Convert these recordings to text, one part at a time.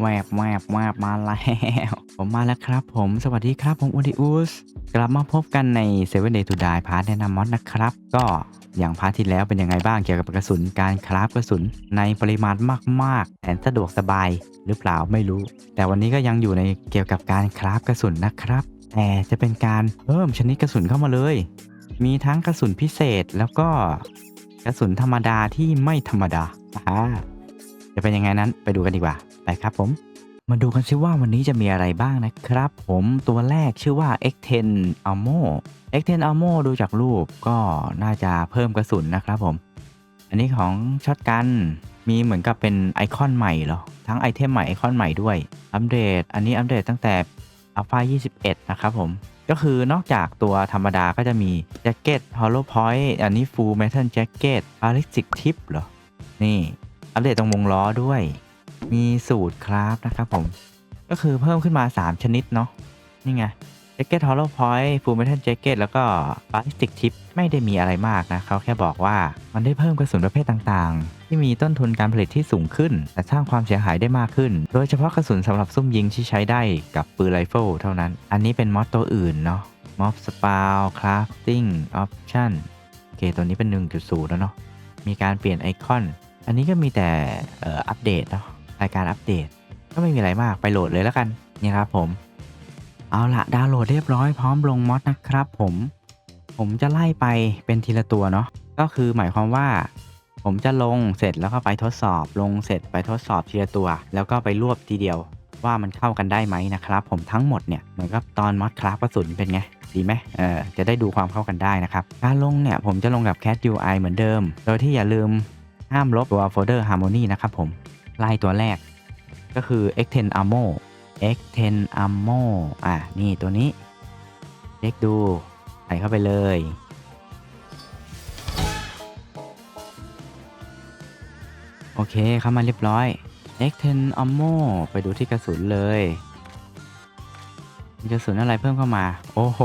แวบแวบแวบมาแล้วผมมาแล้วครับผมสวัสดีครับผมอูดิอุสกลับมาพบกันใน 7 Day to Die พาร์ทแนะนำมอดนะครับ ก็อย่างพาร์ทที่แล้วเป็นยังไงบ้างเกี่ยวกับกระสุนการคราฟกระสุนในปริมาณมากๆแสนสะดวกสบายหรือเปล่าไม่รู้ แต่วันนี้ก็ยังอยู่ในเกี่ยวกับการคราฟกระสุนนะครับ แต่จะเป็นการเพิ่มชนิดกระสุนเข้ามาเลย มีทั้งกระสุนพิเศษแล้วก็กระสุนธรรมดาที่ไม่ธรรมดาอ่าจะเป็นยังไงนั้นไปดูกันดีกว่า ไปครับผมมาดูกันซิว่าวันนี้จะมีอะไรบ้างนะครับผมตัวแรกชื่อว่า X10 Ammo X10 Ammo ดูจากรูปก็น่าจะเพิ่มกระสุนนะครับผม อันนี้ของช็อตกันมีเหมือนกับเป็นไอคอนใหม่เหรอ ทั้งไอเทมใหม่ไอคอนใหม่ด้วย อัปเดต อันนี้อัปเดตตั้งแต่ Alpha 21 นะครับผม ก็คือนอกจากตัวธรรมดาก็จะมีแจ็คเก็ต Hollow Point อันนี้ Full Metal Jacket Ballistic Tip เหรอ นี่ อัปเดตตรงวงล้อด้วย มีสูตรคราฟนะครับผม ก็คือเพิ่มขึ้นมา 3 ชนิดเนาะนี่ไงแจ็คเก็ต Hollow Point Full Metal Jacket แล้วก็ Ballistic Tip ไม่ได้มีอะไรมากนะเขาแค่บอกว่ามันได้เพิ่มกระสุนประเภทต่างๆ ที่มีต้นทุนการผลิตที่สูงขึ้น แต่สร้างความเสียหายได้มากขึ้น โดยเฉพาะกระสุนสำหรับซุ่มยิงที่ใช้ได้กับปืนไรเฟิลเท่านั้น อันนี้เป็นมอดตัวอื่นเนาะ Mob Spawn Crafting Option โอเคตัวนี้เป็น 1.0 แล้วเนาะมีการเปลี่ยนไอคอน อันนี้ก็มีแต่อัปเดตเนาะ รายการอัปเดต ก็ไม่มีอะไรมากไปโหลดเลยแล้วกันนี่ครับผม เอาละดาวน์โหลดเรียบร้อยพร้อมลงมอดนะครับผม ผมจะไล่ไปเป็นทีละตัวเนาะก็คือหมายความว่า ผมจะลงเสร็จแล้วก็ไปทดสอบ ลงเสร็จไปทดสอบทีละตัว แล้วก็ไปรวบทีเดียวว่ามันเข้ากันได้ไหมนะครับ ผมทั้งหมดเนี่ยเหมือนกับตอนมอดคราฟกระสุนเป็นไงดีไหมเออจะได้ดูความเข้ากันได้นะครับ การลงเนี่ยผมจะลงกับ Cat UI เหมือนเดิม โดยที่อย่าลืมห้ามลบตัวโฟลเดอร์ Harmony นะครับผม ไล่ตัวแรก ก็คือ X10 Ammo X10 Ammo อะ นี่ตัวนี้เช็คดูใส่เข้าไปเลย โอเคเข้ามาเรียบร้อย X10 Ammo ไปดูที่กระสุนเลยมีกระสุนอะไรเพิ่มเข้ามา โอ้โห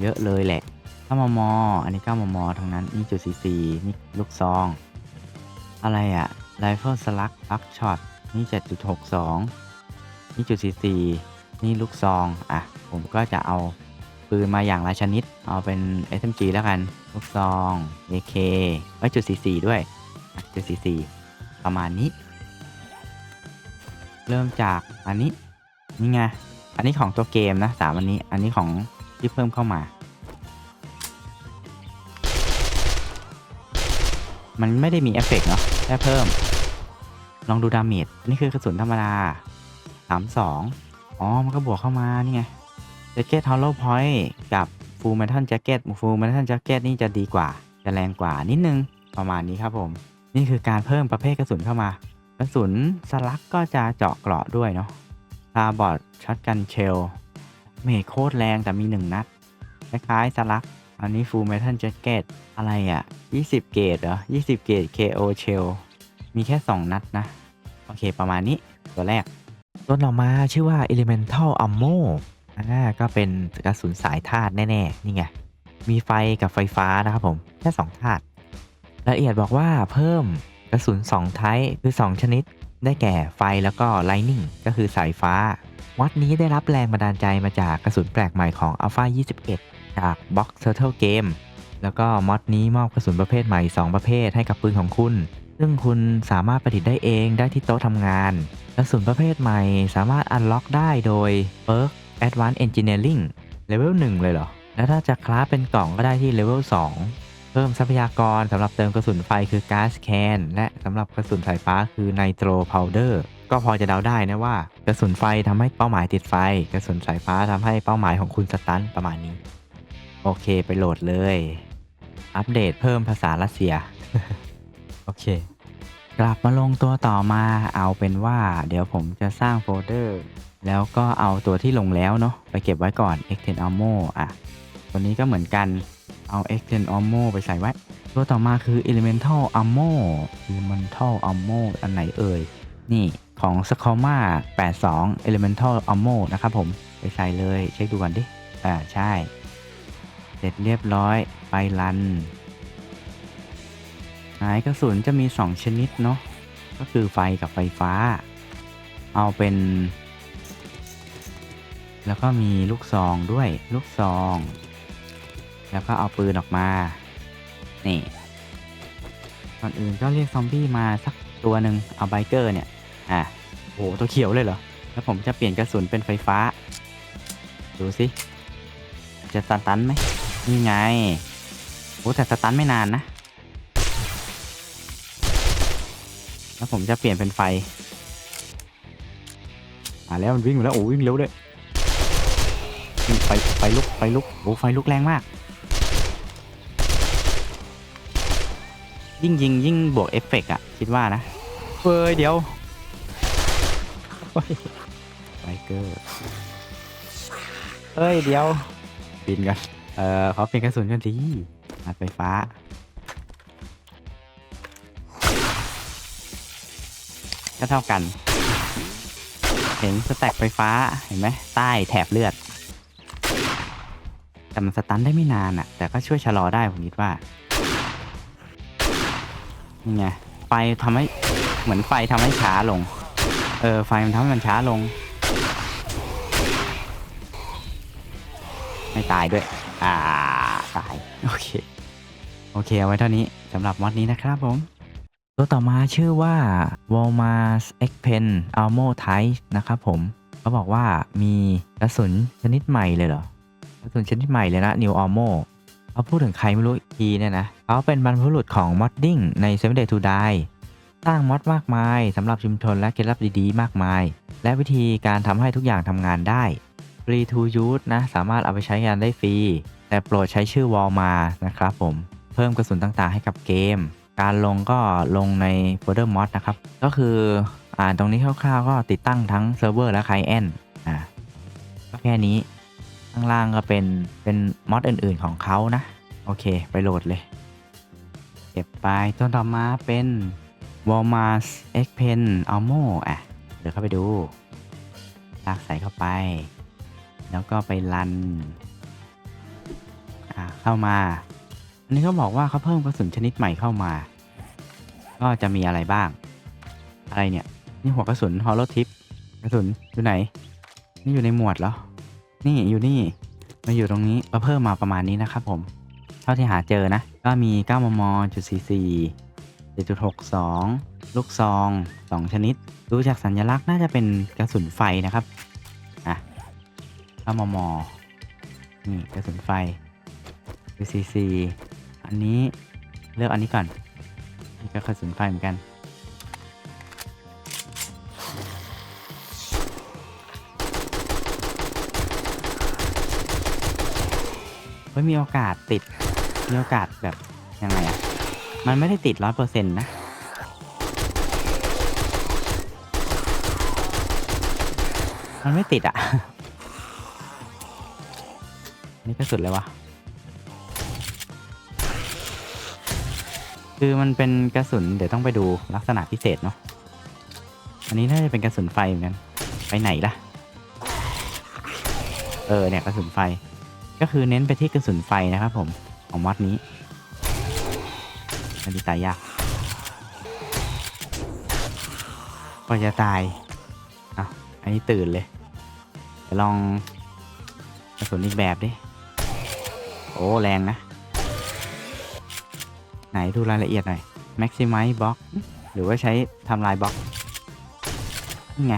เยอะเลยแหละ9มม อันนี้9มม ทั้งนั้น นี่จุด44นี่ลูกซอง อะไรอะ Rifle Slug Up Shot นี่ 7.62 นี่จุด44 นี่ลูกซอง อะ ผมก็จะเอาปืนมาอย่างละชนิด เอาเป็น SMG แล้วกัน ลูกซอง AK ไว้จุด44 ด้วยจุด44 ประมาณนี้ เริ่มจากอันนี้ นี่ไง อันนี้ของตัวเกมนะสามอันนี้ อันนี้ของที่เพิ่มเข้ามามันไม่ได้มีเอฟเฟกต์เนาะแค่เพิ่ม ลองดูดาเมจนี่คือกระสุนธรรมดา32อ๋อ มันก็บวกเข้ามา นี่ไงแจ็คเก็ตฮอลโลพอยต์กับฟูลเมทัลแจ็คเก็ตฟูลเมทัลแจ็คเก็ตนี่จะดีกว่า จะแรงกว่านิดนึงประมาณนี้ครับผม นี่คือการเพิ่มประเภทกระสุนเข้ามา กระสุนสลักก็จะเจาะเกราะด้วยเนาะตาบอดช็อตกันเชลเมจโคตรแรงแต่มี 1 นัด คล้ายๆสลัก อันนี้ฟูลเมทัลแจ็คเก็ตอะไรอะ่ะ 20 เกตเหรอ 20 เกต KO Shell มีแค่ 2 นัดนะ โอเค ประมาณนี้ตัวแรก ตัวต่อมาชื่อว่า Elemental Ammo อ่าก็เป็นกระสุนสายธาตุแน่ ๆ นี่ไง มีไฟกับไฟฟ้านะครับผม แค่ 2 ธาตุละเอียดบอกว่าเพิ่มกระสุน2ไทป์คือ 2 ชนิด ได้แก่ไฟแล้วก็ Lightning ก็คือสายฟ้า วัดนี้ได้รับแรงบันดาลใจมาจากกระสุนแปลกใหม่ของ Alpha 21 จาก Box Turtle Game แล้วก็มอดนี้มอบกระสุนประเภทใหม่ 2 ประเภทให้กับปืนของคุณ ซึ่งคุณสามารถประดิษฐ์ได้เองได้ที่โต๊ะทำงาน กระสุนประเภทใหม่สามารถอันล็อกได้โดย Perk Advanced Engineering เลเวล1เลยเหรอ แล้วถ้าจะคลาสเป็นกล่องก็ได้ที่เลเวล2 เพิ่มทรัพยากรสำหรับเติมกระสุนไฟคือก๊าซแคนและสำหรับกระสุนสายฟ้าคือไนโตรพาวเดอร์ก็พอจะเดาได้นะว่า กระสุนไฟทำให้เป้าหมายติดไฟ กระสุนสายฟ้าทำให้เป้าหมายของคุณสตันประมาณนี้ โอเคไปโหลดเลย อัปเดตเพิ่มภาษารัสเซีย โอเค กลับมาลงตัวต่อมาเอาเป็นว่า เดี๋ยวผมจะสร้างโฟลเดอร์ แล้วก็เอาตัวที่ลงแล้วเนาะไปเก็บไว้ก่อน X10 Ammo อะ ตัวนี้ก็เหมือนกันเอา X10 Ammo ไปใส่ไว้ ตัวต่อมาคือ Elemental Ammo Elemental Ammo อันไหนเอ่ย นี่ของ s c o m a 82 Elemental Ammo นะครับผมไปใส่เลยเช็คดูก่อนดิ อ่า ใช่ เสร็จเรียบร้อยไปรัน หายกระสุนจะมี 2 ชนิดเนาะก็คือไฟกับไฟฟ้า เอาเป็น แล้วก็มีลูกซองด้วยลูกซอง แล้วก็เอาปืนออกมา นี่ก่อนอื่นก็เรียกซอมบี้มาสักตัวหนึ่งเอาไบเกอร์เนี่ย อะโหตัวเขียวเลยเหรอ แล้วผมจะเปลี่ยนกระสุนเป็นไฟฟ้า ดูสิ จะสตันไหมนี่ไงโอ้แต่สตันไม่นานนะ แล้วผมจะเปลี่ยนเป็นไฟอ่าแล้วมันวิ่งมาแล้วโอ้วิ่งเร็วด้วยไฟไฟลุกไฟลุกโอ้ไฟลุกแรงมาก ยิ่งยิงยิ่งบวกเอฟเฟกต์อะคิดว่านะเฮ้ยเดี๋ยวไบเกอร์เฮ้ยเดี๋ยว ปินกันเอ่อขอเปลี่ยนกระสุนกันทีอัดไฟฟ้า ก็เท่ากัน เห็นสแต็กไฟฟ้าเห็นไหมใต้แถบเลือด แต่มันสตันได้ไม่นานอะแต่ก็ช่วยชะลอได้ผมคิดว่านี่ไงไฟทำให้เหมือนไฟทำให้ช้าลง เออ ไฟมันทำให้มันช้าลง ไม่ตายด้วย อ่า ตาย โอเค โอเค เอาไว้เท่านี้สำหรับมอดนี้นะครับผม ตัวต่อมาชื่อว่า Walmart X Pen Almo Type นะครับผมเขาบอกว่ามีกระสุนชนิดใหม่เลยเหรอกระสุนชนิดใหม่เลยนะ New Almo เขาพูดถึงใครไม่รู้ทีเนี่ยนะเขาเป็นบรรพบุรุษของมอดดิ้งใน Seven Day to Die สร้างมอดมากมายสำหรับชุมชนและเคล็ดลับดีๆ มากมาย และวิธีการทำให้ทุกอย่างทำงานได้ Free to use นะ สามารถเอาไปใช้งานได้ฟรี แต่โปรดใช้ชื่อ Walmart นะครับผมเพิ่มกระสุนต่างๆให้กับเกม การลงก็ลงในโฟลเดอร์มอดนะครับ ก็คืออ่าตรงนี้คร่าวๆก็ติดตั้งทั้งเซิร์ฟเวอร์และไคลเอนต์อ่าก็แค่นี้ ข้างล่างก็เป็นเป็นมอดอื่นๆของเขานะ โอเค ไปโหลดเลย เก็บไปตัวต่อมาเป็น Walmart X Pen Almo อะ เดี๋ยวเข้าไปดู ลากใส่เข้าไป แล้วก็ไปรัน อ่าเข้ามา อันนี้เขาบอกว่าเขาเพิ่มกระสุนชนิดใหม่เข้ามา ก็จะมีอะไรบ้าง อะไรเนี่ย นี่หัวกระสุนฮอลโลทิปกระสุนอยู่ไหน นี่อยู่ในหมวดเหรอ นี่อยู่นี่มาอยู่ตรงนี้ก็เพิ่มมาประมาณนี้นะครับผม เท่าที่หาเจอนะ ก็มี 9 มมจุด44 7.62 ลูกซอง 2 ชนิด ดูจากสัญลักษณ์น่าจะเป็นกระสุนไฟนะครับ อะ 9 มม นี่กระสุนไฟ UCC อันนี้เลือกอันนี้ก่อน นี่ก็กระสุนไฟเหมือนกัน เฮ้ยมีโอกาสติด มีโอกาสแบบ ยังไงอะมันไม่ได้ติดร้อยเปอร์เซ็นต์นะมันไม่ติดอะนี่ก็สุดเลยวะ คือมันเป็นกระสุนเดี๋ยวต้องไปดูลักษณะพิเศษเนาะอันนี้น่าจะเป็นกระสุนไฟเหมือนกันไปไหนล่ะ เออเนี่ยกระสุนไฟ ก็คือเน้นไปที่กระสุนไฟนะครับผมของมอดนี้มันดีตายยากก็จะตายอะอันนี้ตื่นเลยเดี๋ยวลองกระสุนอีกแบบดิโอ้แรงนะ ไหนดูรายละเอียดหน่อย maximize box หรือว่าใช้ทำลายบล็อกนี่ไง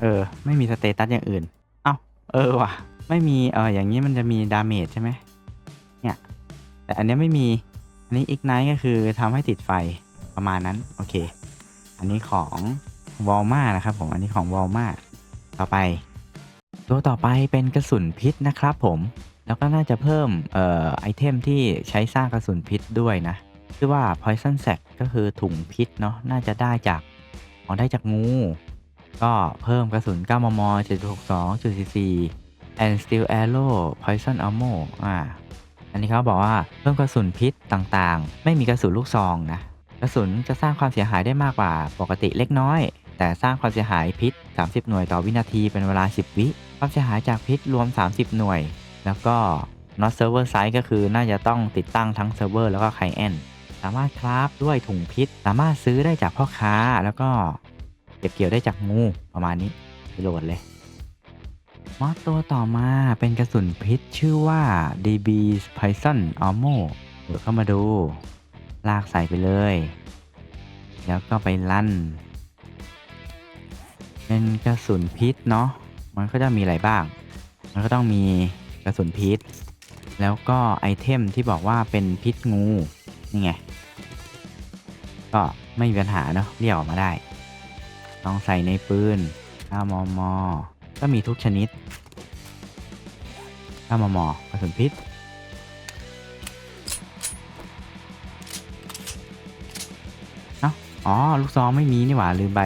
เออ ไม่มีสเตตัสอย่างอื่น เอ้า เออว่ะ ไม่มี เออ อย่างนี้มันจะมีดาเมจใช่ไหมเนี่ย แต่อันนี้ไม่มี อันนี้ ignite ก็คือทำให้ติดไฟประมาณนั้น โอเค อันนี้ของ w a l m a นะครับผม อันนี้ของ w a l m a ต่อไป ตัวต่อไปเป็นกระสุนพิษนะครับผม แล้วก็น่าจะเพิ่ม เอ่อ ไอเทมที่ใช้สร้างกระสุนพิษด้วยนะ ชื่อว่า poison sac ก็คือถุงพิษเนาะน่าจะได้จากอ๋อได้จากงู ก็เพิ่มกระสุน 9 มม 7.62.44 and steel arrow poison ammo อ่า อันนี้เขาบอกว่าเพิ่มกระสุนพิษต่างๆ ไม่มีกระสุนลูกซองนะ กระสุนจะสร้างความเสียหายได้มากกว่าปกติเล็กน้อย แต่สร้างความเสียหายพิษ 30 หน่วยต่อวินาทีเป็นเวลา 10 วิ ความเสียหายจากพิษรวม 30 หน่วย แล้วก็ not server side ก็คือน่าจะต้องติดตั้งทั้งเซิร์ฟเวอร์แล้วก็ไคลเอน สามารถคราฟด้วยถุงพิษ สามารถซื้อได้จากพ่อค้าแล้วก็เก็บเกี่ยวได้จากงูประมาณนี้ไปโหลดเลย มอสตัวต่อมาเป็นกระสุนพิษชื่อว่า DB Python Ammo เดี๋ยวเข้ามาดู ลากใส่ไปเลย แล้วก็ไปลั่น เป็นกระสุนพิษเนาะมันก็จะมีอะไรบ้าง มันก็ต้องมีกระสุนพิษ แล้วก็ไอเทมที่บอกว่าเป็นพิษงู นี่ไง ก็ไม่มีปัญหาเนาะเรียกออกมาได้ต้องใส่ในปืน9มม ก็มีทุกชนิด9มมกระสุนพิษเอ้าอ๋อ ลูกซองไม่มีนี่หว่าลืมไป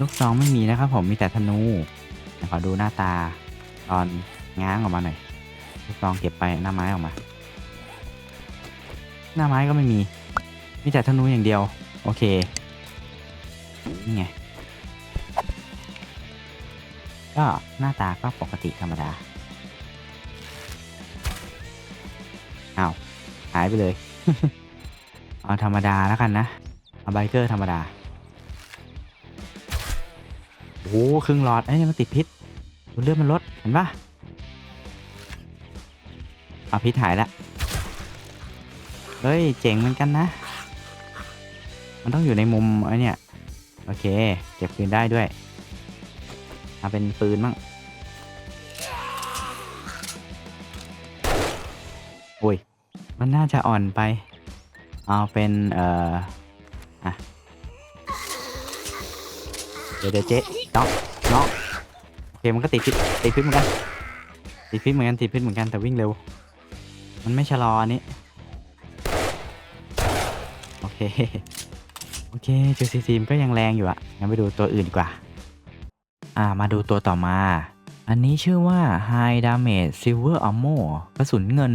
ลูกซองไม่มีนะครับผมมีแต่ธนูขอดูหน้าตาตอนง้างออกมาหน่อยลูกซองเก็บไปหน้าไม้ออกมา หน้าไม้ก็ไม่มี มีแต่ธนูอย่างเดียว โอเค นี่ไง ก็หน้าตาก็ปกติธรรมดาเอาว หายไปเลย เอาธรรมดาแล้วกันนะ เอาไบเกอร์ธรรมดา โอ้โหครึ่งหลอดไอ้ยมันติดพิษเลือดมันลด เห็นปะเอาพิษหายละ เฮ้ย เจ๋งเหมือนกันนะ มันต้องอยู่ในมุมไอ้เนี่ย โอเค เก็บปืนได้ด้วยเอาเป็นปืนมั่งโอ้ย มันน่าจะอ่อนไป เอาเป็น เอ่อ อะ เดี๋ยวเดี๋ยวเจ๊น้องน้องโอเค มันก็ติดพิษติดพิษเหมือนกัน ติดพิษเหมือนกัน ติดพิษเหมือนกัน แต่วิ่งเร็ว มันไม่ชะลออันนี้ เค โอเคจูซีซีมก็ยังแรงอยู่อะงั้นไปดูตัวอื่นดีกว่า อ่ามาดูตัวต่อมา อันนี้ชื่อว่า High Damage Silver Ammo กระสุนเงิน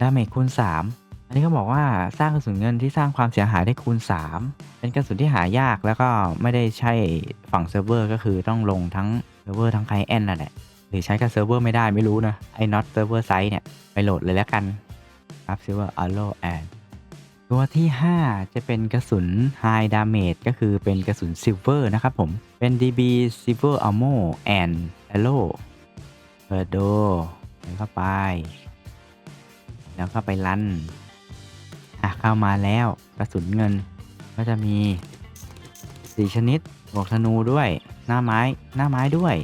Damage คูณ 3 อันนี้เขาบอกว่าสร้างกระสุนเงินที่สร้างความเสียหายได้คูณ 3 เป็นกระสุนที่หายากแล้วก็ไม่ได้ใช่ฝั่งเซิร์ฟเวอร์ก็คือต้องลงทั้งเซิร์ฟเวอร์ทั้งไคลเอนนั่นแหละหรือใช้กับเซิร์ฟเวอร์ไม่ได้ไม่รู้นะ ไอ้ not server site เนี่ย ไปโหลดเลยแล้วกัน ครับ Silver Arrow and ตัวที่ 5 จะเป็นกระสุน High Damage ก็คือเป็นกระสุน Silver นะครับผม เป็น DB Silver Ammo and Arrow เปิดดูใส่เข้าไป แล้วก็ไปลันอะเข้ามาแล้วกระสุนเงิน ก็จะมี 4 ชนิดบวกธนูด้วย หน้าไม้หน้าไม้ด้วย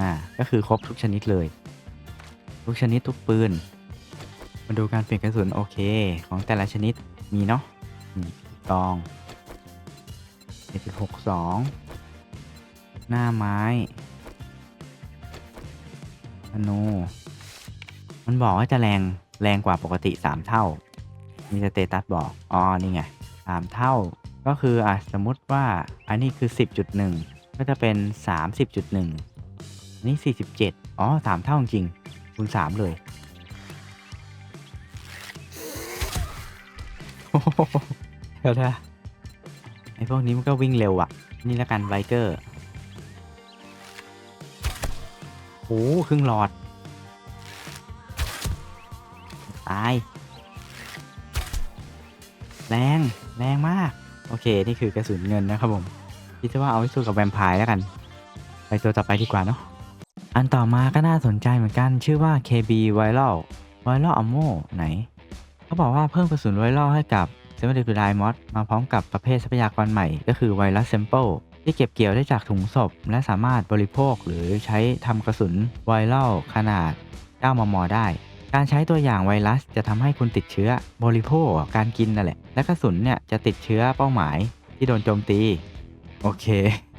อ่า ก็คือครบทุกชนิดเลย ทุกชนิดทุกปืน มาดูการเปลี่ยนกระสุนโอเค ของแต่ละชนิด มีเนาะนี่กอง7.62หน้าไม้ธนูมันบอกว่าจะแรงแรงกว่าปกติ3เท่า มีสเตตัสบอก อ๋อ นี่ไง3เท่า ก็คืออะสมมติว่า อันนี้คือ10.1ก็จะเป็น30.1อันนี่47อ๋อ3เท่าจริงคูณ3เลย เดี๋ยวนะไอพวกนี้มันก็วิ่งเร็วอะ่ะนี่ละกันไบเกอร์โอ้ครึ่งหลอด ตาย แรง แรงมาก โอเค นี่คือกระสุนเงินนะครับผมคิดว่าเอาไว้สู้กับแวมไพร์แล้วกัน ไปตัวต่อไปดีกว่าเนาะอันต่อมาก็น่าสนใจเหมือนกัน ชื่อว่า KB Viral Viral Ammo ไหน เขาบอกว่าเพิ่มกระสุนไวรัลให้กับเซเว่นเดย์ทูไดมอสมาพร้อมกับประเภททรัพยากรใหม่ก็คือไวรัส s ซมเปิลที่เก็บเกี่ยวได้จากถุงศพ และสามารถบริโภคหรือใช้ทำกระสุนไวรัลขนาด 9 มม ได้ การใช้ตัวอย่างไวรัสจะทำให้คุณติดเชื้อบริโภคการกินนั่นแหละ และกระสุนเนี่ยจะติดเชื้อเป้าหมายที่โดนโจมตี โอเค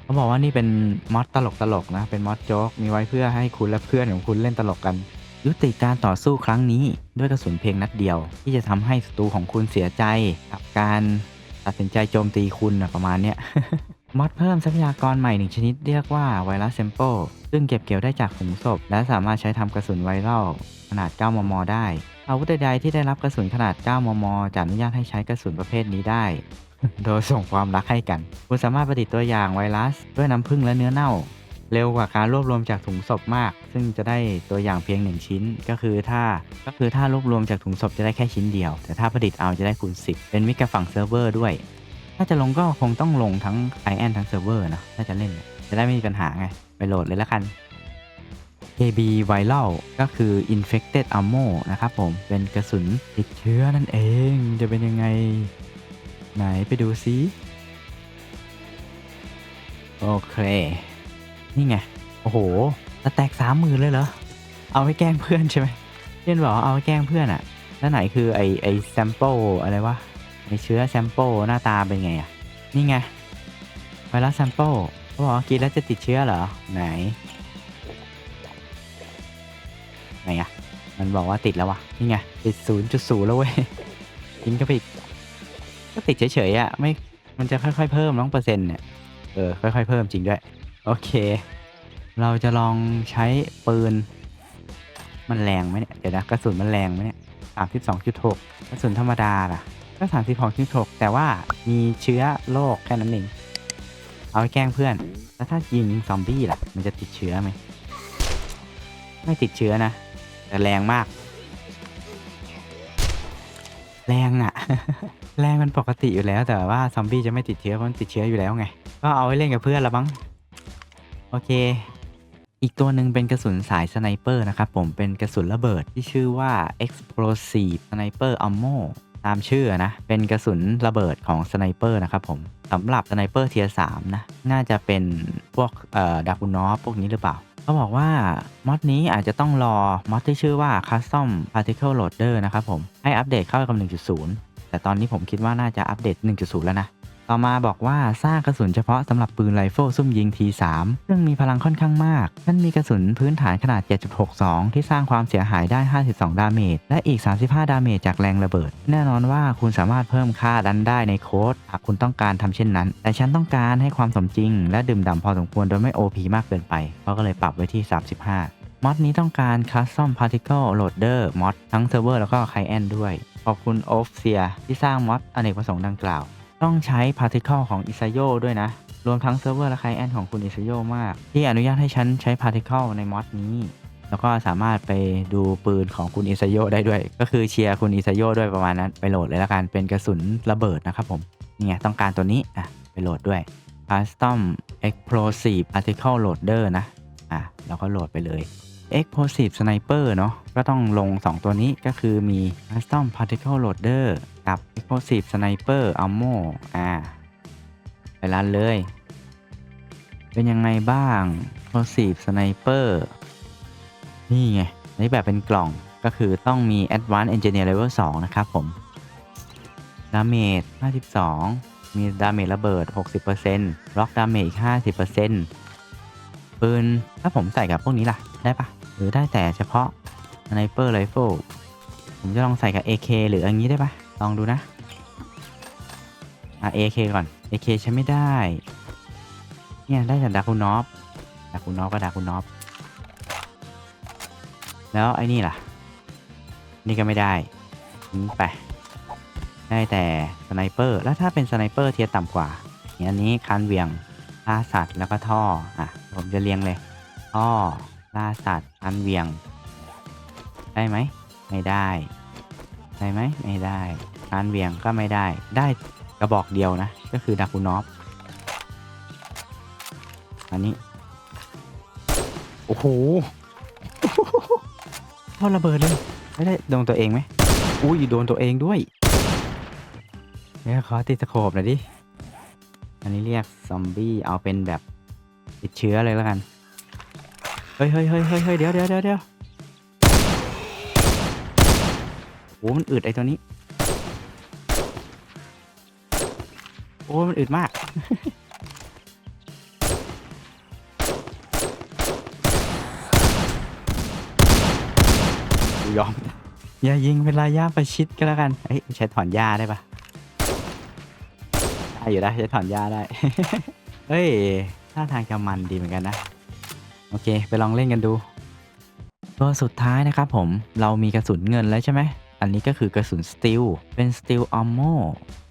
เขาบอกว่านี่เป็นมอดตลกตลกๆนะ เป็นมอดโจ๊กมีไว้เพื่อให้คุณและเพื่อนของคุณเล่นตลกกัน ยุติการต่อสู้ครั้งนี้ด้วยกระสุนเพียงนัดเดียว ที่จะทำให้ศัตรูของคุณเสียใจกับการตัดสินใจโจมตีคุณประมาณเนี้ยมอดเพิ่มทรัพยากรใหม่หนึ่งชนิดเรียกว่าไวรัสเซมเปิลซึ่งเก็บเกี่ยวได้จากถุงศพ และสามารถใช้ทำกระสุนไวรัลขนาด 9 มม ได้ อาวุธใดๆที่ได้รับกระสุนขนาด 9 มม จะอนุญาตให้ใช้กระสุนประเภทนี้ได้ โดยส่งความรักให้กัน คุณสามารถประดิษฐ์ตัวอย่างไวรัส ด้วยน้ำผึ้งและเนื้อเน่า เร็วกว่าการรวบรวมจากถุงศพมาก ซึ่งจะได้ตัวอย่างเพียง 1 ชิ้น ก็คือถ้าก็คือถ้ารวบรวมจากถุงศพจะได้แค่ชิ้นเดียว แต่ถ้าประดิษฐ์เอาจะได้คูณ10 เป็นมิตรกับฝั่งเซิร์ฟเวอร์ด้วย ถ้าจะลงก็คงต้องลงทั้งไอแอนทั้งเซิร์ฟเวอร์นะถ้าจะเล่น จะได้ไม่มีปัญหาไง ไปโหลดเลยละกัน KB Viral ก็คือ Infected Ammo นะครับผม เป็นกระสุนติดเชื้อนั่นเอง จะเป็นยังไง ไหนไปดูซิ โอเค นี่ไง โอ้โหสแตกสามหมื่นเลยเหรอ เอาไว้แกล้งเพื่อนใช่ไหมเช่นบอกว่าเอาไว้แกล้งเพื่อนอะแล้วไหนคือไอไอแซมเปิลอะไรวะไอเชื้อแซมเปิลหน้าตาเป็นไงอะนี่ไงไวรัสแซมเปิลเขาบอกว่ากินแล้วจะติดเชื้อเหรอ ไหน ไหนอะมันบอกว่าติดแล้ววะนี่ไงติดศูนย์จุดศูนย์แล้วเว้ยกินก็ไปอีกก็ติดเฉยๆอะไม่มันจะค่อยๆเพิ่มน้องเปอร์เซ็นต์เนี่ยเออค่อยๆเพิ่มจริงด้วย โอเค เราจะลองใช้ปืน มันแรงไหมเนี่ย เดี๋ยวนะกระสุนมันแรงไหมเนี่ยสามสิบสองจุดหกกระสุนธรรมดาล่ะ ก็สามสิบสองจุดหกแต่ว่ามีเชื้อโรคแค่นั้นเอง เอาไปแกล้งเพื่อน แล้วถ้ายิงซอมบี้ล่ะ มันจะติดเชื้อไหม ไม่ติดเชื้อนะ แต่แรงมาก แรงอะแรงมันปกติอยู่แล้ว แต่ว่าซอมบี้จะไม่ติดเชื้อเพราะมันติดเชื้ออยู่แล้วไง ก็เอาไว้เล่นกับเพื่อนละบ้ง โอเค อีกตัวหนึ่งเป็นกระสุนสายสไนเปอร์นะครับผมเป็นกระสุนระเบิดที่ชื่อว่า explosive sniper ammo ตามชื่อนะ เป็นกระสุนระเบิดของสไนเปอร์นะครับผมสำหรับสไนเปอร์เทียร์สนะ น่าจะเป็นพวกเอ่อดากุนอฟพวกนี้หรือเปล่าเขาบอกว่ามอดนี้อาจจะต้องรอมอดที่ชื่อว่า Custom Particle Loader นะครับผม ให้อัปเดตเข้ากับ 1.0 แต่ตอนนี้ผมคิดว่าน่าจะอัปเดต 1.0 แล้วนะ ต่อมาบอกว่าสร้างกระสุนเฉพาะสำหรับปืนไรเฟิลซุ่มยิง T3 ซึ่งมีพลังค่อนข้างมากท่านมีกระสุนพื้นฐานขนาด 7.62 ที่สร้างความเสียหายได้ 52 ดาเมจ และอีก 35 ดาเมจจากแรงระเบิด แน่นอนว่าคุณสามารถเพิ่มค่าดันได้ในโค้ดหากคุณต้องการทำเช่นนั้น แต่ฉันต้องการให้ความสมจริง และดื่มด่ำพอสมควรโดยไม่ OP มากเกินไปเขาก็เลยปรับไว้ที่ 35 มอดนี้ต้องการ Custom Particle Loader มอดทั้งเซิร์ฟเวอร์แล้วก็ไคแอนด้วย ขอบคุณโอฟเซียที่สร้างมอดอเนกประสงค์ดังกล่าว ต้องใช้ Particle ของ i s a y o ด้วยนะ รวมทั้งเซิร์ฟเวอร์และไคแอนของคุณ i s a y o มาก ที่อนุญาตให้ฉันใช้ Particle ในมอดนี้ แล้วก็สามารถไปดูปืนของคุณ i s a y o ได้ด้วย ก็คือเชียร์คุณ i s a y o ด้วยประมาณนั้น ไปโหลดเลยละกันเป็นกระสุนระเบิดนะครับผมนี่ไงต้องการตัวนี้อะไปโหลดด้วย Custom Explosive Particle Loader นะอะเราก็โหลดไปเลย Explosive Sniper เนาะก็ต้องลง 2 ตัวนี้ก็คือมี Custom Particle Loader กับ Explosive Sniper Ammo อ่า ไปรันเลย เป็นยังไงบ้าง Explosive Sniper นี่ไงนนี้แบบเป็นกล่องก็คือต้องมี Advanced Engineer Level 2 นะครับผม ดาเมจ 52 มีดาเมจระเบิด 60%ล็อกดาเมจอีก50%ปืน ถ้าผมใส่กับพวกนี้ล่ะ ได้ปะ หรือได้แต่เฉพาะสไนเปอร์ไรเฟิลผมจะลองใส่กับ AK หรืออย่างนี้ได้ปะลองดูนะอะ AK ก่อน AK ใช้ไม่ได้ เนี่ยได้จากดาคูนอฟดาคูนอฟก็ดาคูนอฟแล้วไอ้นี่ล่ะ นี่ก็ไม่ได้ไปได้แต่สไนเปอร์แล้วถ้าเป็นสไนเปอร์เทียต่ำกว่าอย่างอันนี้คันเหวียงล่าสัตว์แล้วก็ท่ออะผมจะเรียงเลยท่อ ล่าสัตว์คันเวียง ได้ไหม ไม่ได้ ได้ไหมไม่ได้คันเวียงก็ไม่ได้ ได้กระบอกเดียวนะ ก็คือดาคูนอฟอันนี้ โอ้โหท่อระเบิดเลยไม่ได้โดนตัวเองไหมอุ้ยโดนตัวเองด้วยเดี๋ยวขอติดสโคปหน่อยดิ อันนี้เรียกซอมบี้เอาเป็นแบบติดเชื้อเลยแล้วกัน เฮ้ยเฮ้ยเฮ้ยเฮ้ยเดี๋ยวเดี๋ยวเดี๋ยวเดี๋ยวโอ้มันอึดไอตัวนี้ โอ้มันอึดมากยอมอย่ายิงเป็นระยะประชิดก็แล้วกันเฮ้ยใช้ถอนหญ้าได้ปะได้อยู่ได้ใช้ถอนหญ้าได้ เฮ้ยท่าทางจะมันดีเหมือนกันนะ โอเค ไปลองเล่นกันดู ตัวสุดท้ายนะครับผมเรามีกระสุนเงินแล้วใช่ไหมอันนี้ก็คือกระสุนสติลเป็นสติลออมโม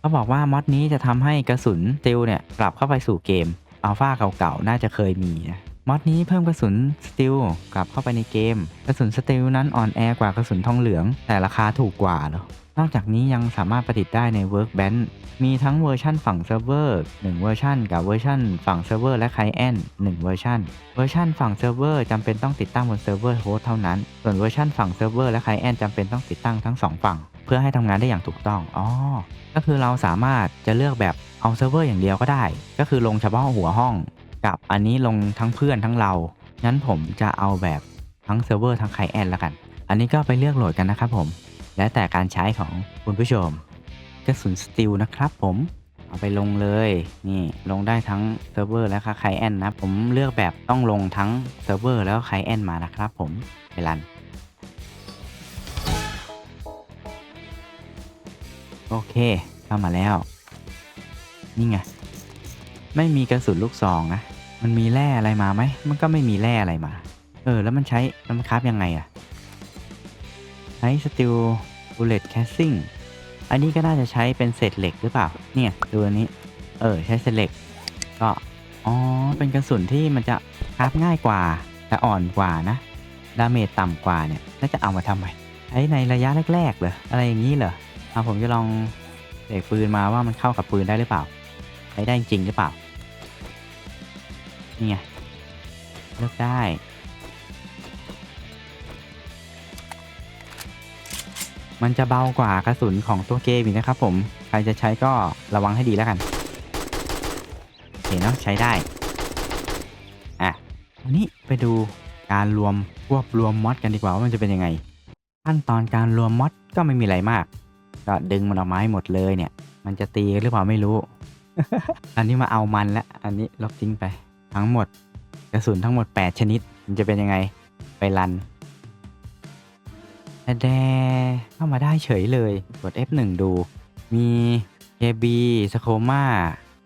เขาบอกว่ามอดนี้จะทำให้กระสุนสติลเนี่ยกลับเข้าไปสู่เกมอัลฟาเก่าๆ น่าจะเคยมีนะ มอดนี้เพิ่มกระสุนสติลกลับเข้าไปในเกม กระสุนสติลนั้นอ่อนแอกว่ากระสุนทองเหลือง แต่ราคาถูกกว่าเนาะนอกจากนี้ยังสามารถประดิษฐ์ได้ใน Workbench มีทั้งเวอร์ชันฝั่งเซิร์ฟเวอร์1เวอร์ชันกับเวอร์ชันฝั่งเซิร์ฟเวอร์และไคลเอนต์1เวอร์ชันเวอร์ชันฝั่งเซิร์ฟเวอร์จำเป็นต้องติดตั้งบนเซิร์ฟเวอร์โฮสต์เท่านั้น ส่วนเวอร์ชันฝั่งเซิร์ฟเวอร์และไคลเอนต์จำเป็นต้องติดตั้งทั้งสองฝั่ง เพื่อให้ทำงานได้อย่างถูกต้องอ๋อก็คือเราสามารถจะเลือกแบบเอาเซิร์ฟเวอร์อย่างเดียวก็ได้ ก็คือลงเฉพาะหัวห้อง กับอันนี้ลงทั้งเพื่อนทั้งเรา งั้นผมจะเอาแบบทั้งเซิร์ฟเวอร์ทั้งไคลเอนแล้วกัน อันนี้ก็ไปเลือกโหลดกันนะครับผม แล้วแต่การใช้ของคุณผู้ชม กระสุนสติลนะครับผม เอาไปลงเลย นี่ลงได้ทั้งเซิร์ฟเวอร์และไคลเอนนะ ผมเลือกแบบต้องลงทั้งเซิร์ฟเวอร์แล้วไคลเอนมานะครับผม ไปรัน โอเค เข้ามาแล้ว นี่ไง ไม่มีกระสุนลูกซองนะ มันมีแร่อะไรมาไหม มันก็ไม่มีแร่อะไรมา เออ แล้วมันใช้แล้วมันคราฟยังไงอะใช้สติลบูเลตแคสซิ่ง อันนี้ก็น่าจะใช้เป็นเศษเหล็กหรือเปล่า เนี่ยดูอันนี้ เออ ใช้เศษเหล็ก ก็ อ๋อ เป็นกระสุนที่มันจะคราฟง่ายกว่า แต่อ่อนกว่านะ ดาเมจต่ำกว่าเนี่ย แล้วจะเอามาทำไมใช้ในระยะแรกๆเหรอ อะไรอย่างนี้เหรอเอาผมจะลองเสกปืนมาว่ามันเข้ากับปืนได้หรือเปล่า ใช้ได้จริงหรือเปล่า นี่ไงเลือกได้ มันจะเบากว่ากระสุนของตัวเกมอีกนะครับผม ใครจะใช้ก็ระวังให้ดีแล้วกันโอเคเนาะใช้ได้ อะวันนี้ไปดูการรวมรวบรวมมอดกันดีกว่าว่ามันจะเป็นยังไง ขั้นตอนการรวมมอดก็ไม่มีอะไรมาก ก็ดึงมันออกมาให้หมดเลยเนี่ย มันจะตีหรือเปล่าไม่รู้ อันนี้มาเอามันละ อันนี้ลบทิ้งไป ทั้งหมดกระสุนทั้งหมด 8 ชนิด มันจะเป็นยังไง ไปรันแดเข้ามาได้เฉยเลย กด F1 ดู มี KB สโคมา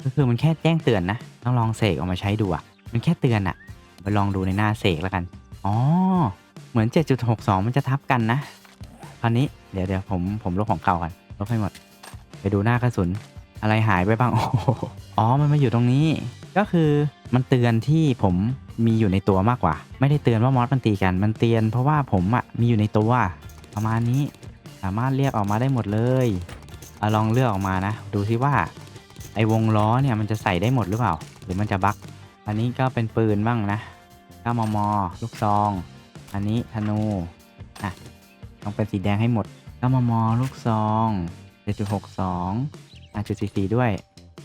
ก็คือมันแค่แจ้งเตือนนะ ต้องลองเสกออกมาใช้ดูอะมันแค่เตือนอะไปลองดูในหน้าเสกแล้วกัน อ๋อ เหมือน 7.62 มันจะทับกันนะคราวนี้เดี๋ยวเดี๋ยวผมผมลบของเก่ากันลบให้หมด ไปดูหน้ากระสุน อะไรหายไปบ้างโอ้โหอ๋อ มันมาอยู่ตรงนี้ ก็คือ มันเตือนที่ผมมีอยู่ในตัวมากกว่า ไม่ได้เตือนว่ามอสมันตีกัน มันเตือนเพราะว่าผมอะมีอยู่ในตัวประมาณนี้สามารถเรียกออกมาได้หมดเลยเอาลองเลือกออกมานะ ดูซิว่าไอ้วงล้อเนี่ยมันจะใส่ได้หมดหรือเปล่า หรือมันจะบั๊กอันนี้ก็เป็นปืนบ้างนะ9มม ลูกซอง อันนี้ธนูอะต้องเป็นสีแดงให้หมด9มม ลูกซอง7.62 อะจุด44ด้วย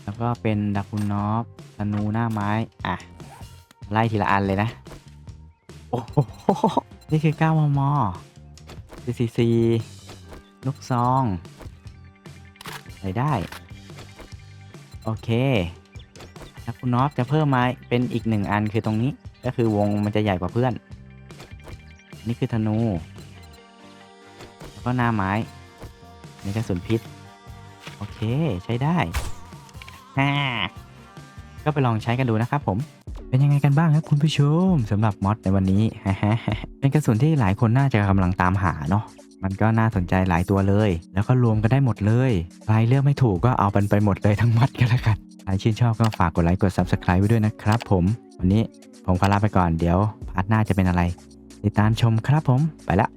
แล้วก็เป็นดักคุนนอฟ ธนูหน้าไม้ อะ ไล่ทีละอันเลยนะ โอ้โห นี่คือ 9 มม44ลูกซองใส่ได้ โอเคดักคุนนอฟจะเพิ่มไมาเป็นอีกหนึ่งอันคือตรงนี้ ก็คือวงมันจะใหญ่กว่าเพื่อน นี่คือธนู แล้วก็หน้าไม้ นี่กระสุนพิษ โอเค ใช้ได้ฮ่า ก็ไปลองใช้กันดูนะครับผม เป็นยังไงกันบ้างครับคุณผู้ชมสำหรับมอดในวันนี้ เป็นกระสุนที่หลายคนน่าจะกำลังตามหาเนาะมันก็น่าสนใจหลายตัวเลย แล้วก็รวมกันได้หมดเลยใครเลือกไม่ถูกก็เอาไปหมดเลยทั้งมัดกันละกันใครชื่นชอบก็ฝากกดไลค์กด Subscribe ไว้ด้วยนะครับผม วันนี้ผมขอลาไปก่อนเดี๋ยวพาร์ทหน้าจะเป็นอะไร ติดตามชมครับผมไปละ